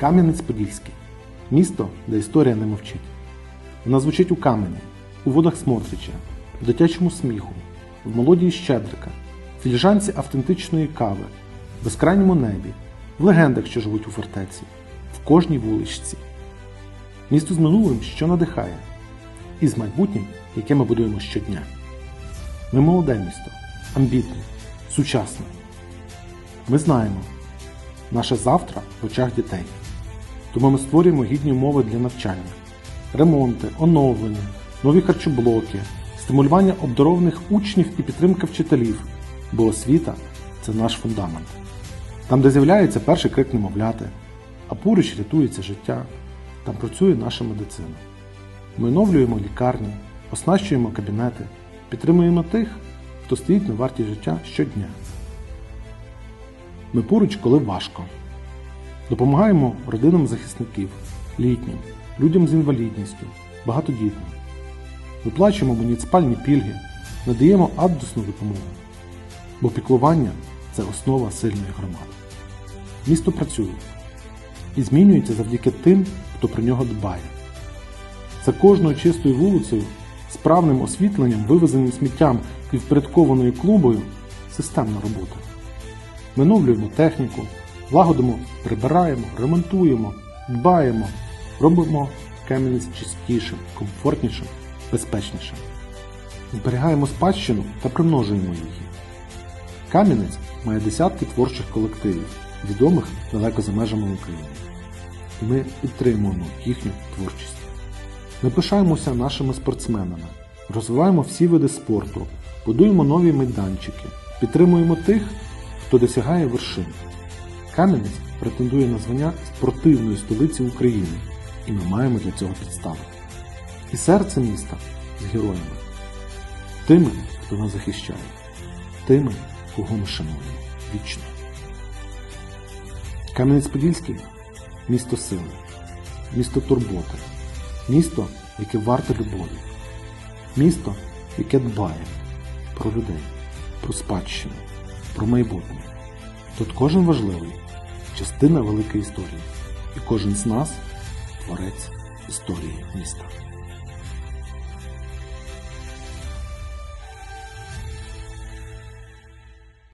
Кам'янець-Подільський місто, де історія не мовчить. Вона звучить у камені, у водах Смотрича, в дитячому сміху, в мелодії Щедрика, в філіжанці автентичної кави, в безкрайньому небі, в легендах, що живуть у фортеці, в кожній вуличці. Місто з минулим, що надихає, і з майбутнім, яке ми будуємо щодня. Ми молоде місто, амбітне, сучасне. Ми знаємо, наше завтра в очах дітей. Тому ми створюємо гідні умови для навчання, ремонти, оновлення, нові харчоблоки, стимулювання обдарованих учнів і підтримка вчителів, бо освіта це наш фундамент. Там, де з'являється перший крик немовляти, а поруч рятується життя, там працює наша медицина. Ми оновлюємо лікарні, оснащуємо кабінети, підтримуємо тих, хто стоїть на варті життя щодня. Ми поруч, коли важко. Допомагаємо родинам захисників, літнім, людям з інвалідністю, багатодітним. Виплачуємо муніципальні пільги, надаємо адресну допомогу. Бо піклування це основа сильної громади. Місто працює і змінюється завдяки тим, хто про нього дбає. За кожною чистою вулицею, справним освітленням, вивезеним сміттям і впорядкованою клубою системна робота. Ми оновлюємо техніку, лагодимо, прибираємо, ремонтуємо, дбаємо, робимо Кам'янець чистішим, комфортнішим, безпечнішим. Зберігаємо спадщину та примножуємо її. Кам'янець має десятки творчих колективів, відомих далеко за межами України. І ми підтримуємо їхню творчість. Ми пишаємося нашими спортсменами, розвиваємо всі види спорту, будуємо нові майданчики, підтримуємо тих, хто досягає вершин. Кам'янець претендує на звання спортивної столиці України, і ми маємо для цього підстави. І серце міста з героями, тими, хто нас захищає, тими, кого ми шануємо вічно. Кам'янець-Подільський місто сили, місто турботи, місто, яке варте любові, місто, яке дбає про людей, про спадщину, про майбутнє. Тут кожен важливий, частина великої історії, і кожен з нас творець історії міста.